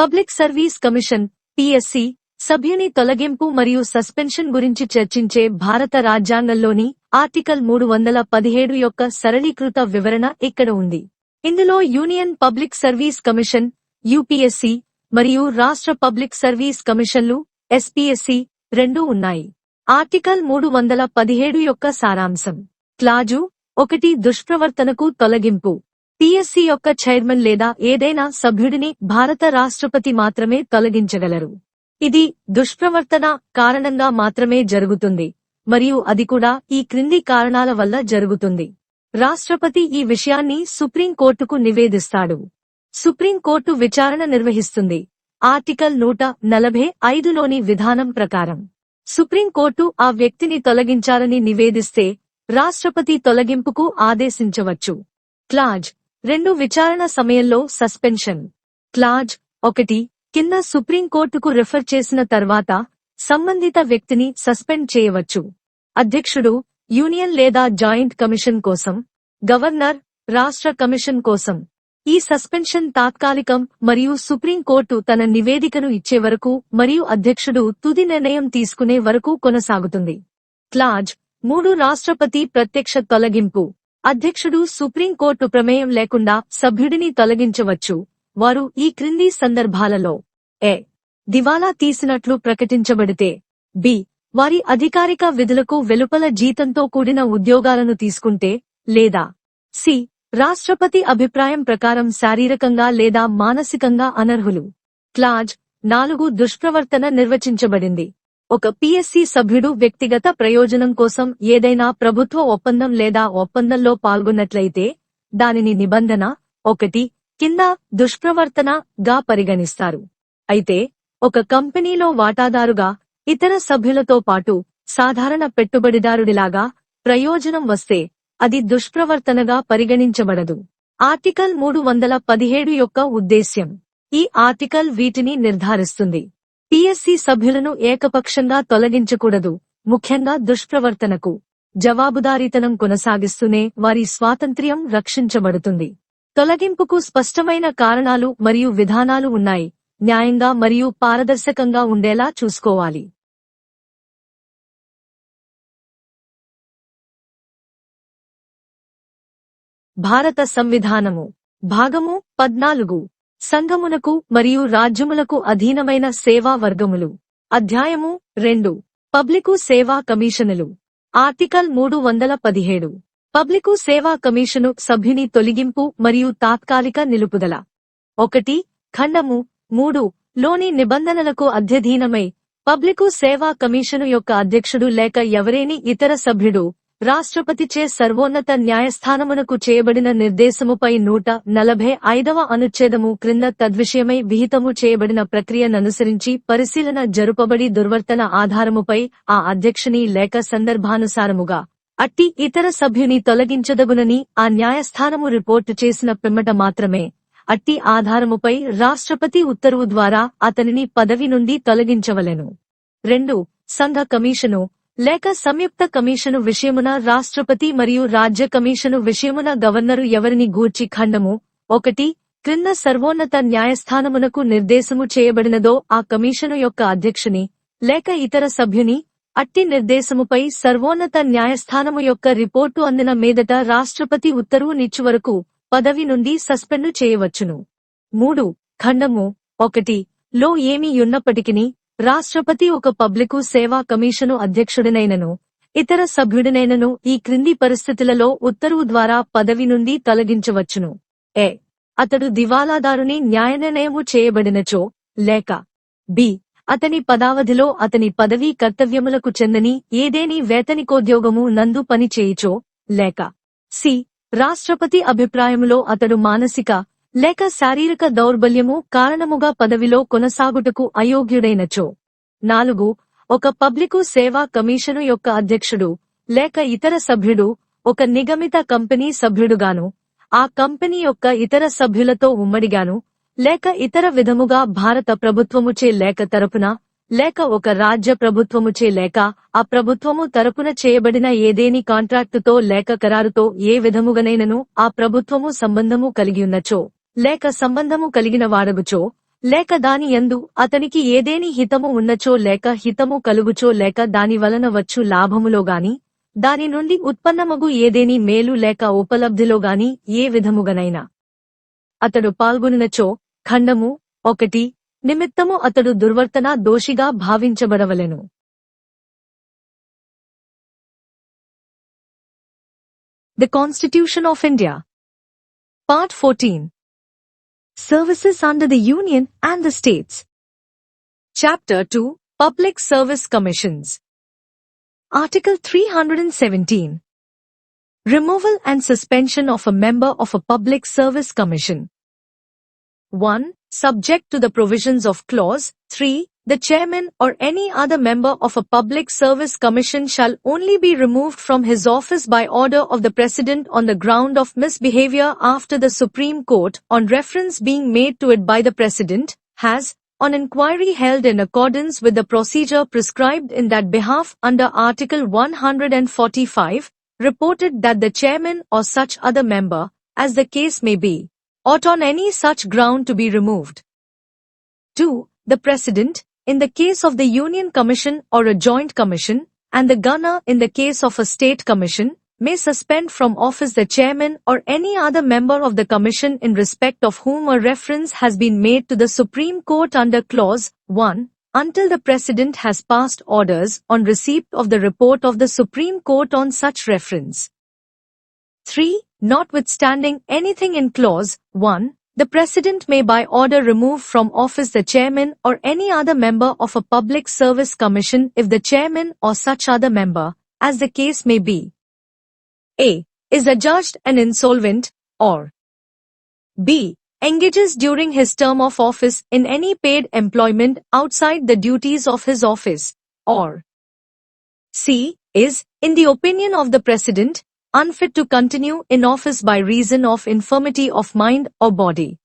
Public service commission PSC సభ్యుని తొలగింపు మరియు సస్పెన్షన్ గురించి చర్చించే భారత రాజ్యాంగంలోని ఆర్టికల్ మూడు వందల పదిహేడు యొక్క సరళీకృత వివరణ ఇక్కడ ఉంది. ఇందులో union public service commission UPSC మరియు రాష్ట్ర పబ్లిక్ సర్వీస్ కమిషన్లు ఎస్పీఎస్సీ రెండూ ఉన్నాయి. ఆర్టికల్ మూడు వందల పదిహేడు యొక్క సారాంశం. క్లాజు ఒకటి దుష్ప్రవర్తనకు తొలగింపు. పిఎస్సి యొక్క చైర్మన్ లేదా ఏదైనా సభ్యుడిని భారత రాష్ట్రపతి మాత్రమే తొలగించగలరు. ఇది దుష్ప్రవర్తన కారణంగా మాత్రమే జరుగుతుంది మరియు అది కూడా ఈ క్రింది కారణాల వల్ల జరుగుతుంది. రాష్ట్రపతి ఈ విషయాన్ని సుప్రీంకోర్టుకు నివేదిస్తాడు. సుప్రీంకోర్టు విచారణ నిర్వహిస్తుంది. ఆర్టికల్ నూట నలభై ఐదులోని విధానం ప్రకారం సుప్రీంకోర్టు ఆ వ్యక్తిని తొలగించాలని నివేదిస్తే రాష్ట్రపతి తొలగింపుకు ఆదేశించవచ్చు. క్లాజ్ రెండు విచారణ సమయంలో సస్పెన్షన్. క్లాజ్ ఒకటి కింద సుప్రీంకోర్టుకు రిఫర్ చేసిన తర్వాత సంబంధిత వ్యక్తిని సస్పెండ్ చేయవచ్చు. అధ్యక్షుడు యూనియన్ లేదా జాయింట్ కమిషన్ కోసం గవర్నర్ రాష్ట్ర కమిషన్ కోసం. ఈ సస్పెన్షన్ తాత్కాలికం మరియు సుప్రీంకోర్టు తన నివేదికను ఇచ్చే వరకు మరియు అధ్యక్షుడు తుది నిర్ణయం తీసుకునే వరకు కొనసాగుతుంది. క్లాజ్ మూడు రాష్ట్రపతి ప్రత్యక్ష తొలగింపు. అధ్యక్షుడు సుప్రీంకోర్టు ప్రమేయం లేకుండా సభ్యుడిని తొలగించవచ్చు. వారు ఈ క్రింది సందర్భాలలో ఏ. దివాలా తీసినట్లు ప్రకటించబడితే బి. వారి అధికారిక విధులకు వెలుపల జీతంతో కూడిన ఉద్యోగాలను తీసుకుంటే లేదా సి. రాష్ట్రపతి అభిప్రాయం ప్రకారం శారీరకంగా లేదా మానసికంగా అనర్హులు. క్లాజ్ నాలుగు దుష్ప్రవర్తన నిర్వచించబడింది. ఒక పిఎస్సి సభ్యుడు వ్యక్తిగత ప్రయోజనం కోసం ఏదైనా ప్రభుత్వ ఒప్పందం లేదా ఒప్పందంలో పాల్గొన్నట్లయితే దానిని నిబంధన ఒకటి కింద దుష్ప్రవర్తన గా పరిగణిస్తారు. అయితే ఒక కంపెనీలో వాటాదారుగా ఇతర సభ్యులతో పాటు సాధారణ పెట్టుబడిదారుడిలాగా ప్రయోజనం వస్తే అది దుష్ప్రవర్తనగా పరిగణించబడదు. ఆర్టికల్ మూడు వందల పదిహేడు యొక్క ఉద్దేశ్యం. ఈ ఆర్టికల్ వీటిని నిర్ధారిస్తుంది. పిఎస్సి సభ్యులను ఏకపక్షంగా తొలగించకూడదు. ముఖ్యంగా దుష్ప్రవర్తనకు జవాబుదారీతనం కొనసాగిస్తూనే వారి స్వాతంత్ర్యం రక్షించబడుతుంది. తొలగింపుకు స్పష్టమైన కారణాలు మరియు విధానాలు ఉన్నాయి. న్యాయంగా మరియు పారదర్శకంగా ఉండేలా చూసుకోవాలి. భారత సంవిధానము. భాగము పద్నాలుగు. సంఘమునకు మరియు రాజ్యములకు అధీనమైన సేవా వర్గములు. అధ్యాయము రెండు. పబ్లికు సేవా కమిషనులు. ఆర్టికల్ మూడు వందల పదిహేడు. పబ్లికు సేవా కమిషను సభ్యుని తొలగింపు మరియు తాత్కాలిక నిలుపుదల. ఒకటి. ఖండము మూడు. లోని నిబంధనలకు అధ్యధీనమై పబ్లికు సేవా కమిషను యొక్క అధ్యక్షుడు లేక ఎవరేని ఇతర సభ్యుడు రాష్ట్రపతిచే సర్వోన్నత న్యాయస్థానమునకు చేయబడిన నిర్దేశముపై నూట నలభై ఐదవ అనుచ్ఛేదము క్రింద తద్విషయమై విహితము చేయబడిన ప్రక్రియననుసరించి పరిశీలన జరుపబడి దుర్వర్తన ఆధారముపై ఆ అధ్యక్షుని లేక సందర్భానుసారముగా అట్టి ఇతర సభ్యుని తొలగించదగునని ఆ న్యాయస్థానము రిపోర్టు చేసిన పిమ్మట మాత్రమే. అట్టి ఆధారముపై రాష్ట్రపతి ఉత్తర్వు ద్వారా అతనిని పదవి నుండి తొలగించవలెను. రెండు సంఘ కమిషను లేక సంయుక్త కమిషను విషయమున రాష్ట్రపతి మరియు రాజ్య కమిషను విషయమున గవర్నరు ఎవరిని గూర్చి ఖండము? ఒకటి క్రింద సర్వోన్నత న్యాయస్థానమునకు నిర్దేశము చేయబడినదో ఆ కమిషను యొక్క అధ్యక్షుని లేక ఇతర సభ్యుని అట్టి నిర్దేశముపై సర్వోన్నత న్యాయస్థానము యొక్క రిపోర్టు అందిన మీదట రాష్ట్రపతి ఉత్తర్వు నిచ్చు వరకు పదవి నుండి సస్పెండు చేయవచ్చును. మూడు ఖండము. ఒకటి లో ఏమీ ఉన్నప్పటికిని రాష్ట్రపతి ఒక పబ్లికు సేవా కమిషను అధ్యక్షుడినైనను ఇతర సభ్యుడినైనను ఈ క్రింది పరిస్థితులలో ఉత్తర్వు ద్వారా పదవి నుండి తొలగించవచ్చును. ఏ అతడు దివాలాదారుని న్యాయనిర్ణయము చేయబడినచో లేక బి. అతని పదావధిలో అతని పదవీ కర్తవ్యములకు చెందని ఏదేని వేతనికోద్యోగము నందు పనిచేయుచో లేక సి. రాష్ట్రపతి అభిప్రాయములో అతడు మానసిక లేక శారీరక దౌర్బల్యము కారణముగా పదవిలో కొనసాగుటకు అయోగ్యుడైనచో. నాలుగు ఒక పబ్లికు సేవా కమిషను యొక్క అధ్యక్షుడు లేక ఇతర సభ్యుడు ఒక నిగమిత కంపెనీ సభ్యుడుగాను ఆ కంపెనీ యొక్క ఇతర సభ్యులతో ఉమ్మడిగాను లేక ఇతర విధముగా భారత ప్రభుత్వముచే లేక తరపున లేక ఒక రాజ్య ప్రభుత్వముచే లేక ఆ ప్రభుత్వము తరపున చేయబడిన ఏదేని కాంట్రాక్టుతో లేక కరారుతో ఏ విధముగనైనను ఆ ప్రభుత్వము సంబంధము కలిగియున్నచో లేక సంబంధము కలిగిన వాడగుచో లేక దాని యందు అతనికి ఏదేని హితము ఉన్నచో లేక హితము కలుగుచో లేక దాని వలన వచ్చు లాభములో గాని దాని నుండి ఉత్పన్నమగు ఏదేని మేలు లేక ఉపలబ్ధిలోగాని ఏ విధముగనైనా. అతడు పాల్గొనినచో ఖండము ఒకటి నిమిత్తము అతడు దుర్వర్తన దోషిగా భావించబడవలెను. The constitution of India part fourteen Services under the Union and the States. Chapter 2 Public Service Commissions. Article 317 Removal and suspension of a member of a Public Service Commission. 1. Subject to the provisions of Clause 3, the chairman or any other member of a public service commission shall only be removed from his office by order of the president on the ground of misbehavior after the Supreme Court, on reference being made to it by the president, has, on inquiry held in accordance with the procedure prescribed in that behalf under Article 145, reported that the chairman or such other member, as the case may be, ought on any such ground to be removed. 2. The President, in the case of the Union Commission or a joint commission, and the Governor in the case of a state commission, may suspend from office the chairman or any other member of the commission in respect of whom a reference has been made to the Supreme Court under Clause 1, until the President has passed orders on receipt of the report of the Supreme Court on such reference. 3. Notwithstanding anything in Clause 1, the President may by order remove from office the chairman or any other member of a public service commission if the chairman or such other member, as the case may be, a. is adjudged an insolvent, or b. engages during his term of office in any paid employment outside the duties of his office, or c. is, in the opinion of the President, unfit to continue in office by reason of infirmity of mind or body.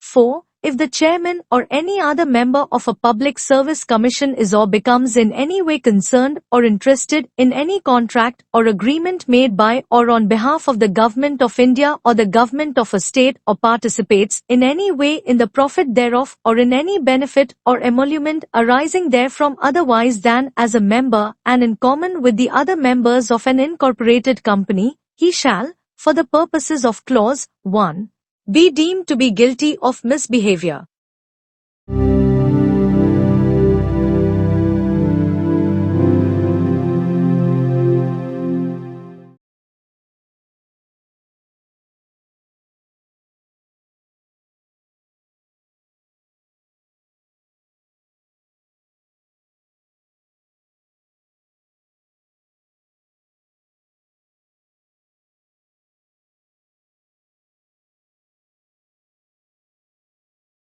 4. If the chairman or any other member of a public service commission is or becomes in any way concerned or interested in any contract or agreement made by or on behalf of the government of India or the government of a state or participates in any way in the profit thereof or in any benefit or emolument arising therefrom otherwise than as a member and in common with the other members of an incorporated company, he shall, for the purposes of clause 1, be deemed to be guilty of misbehavior.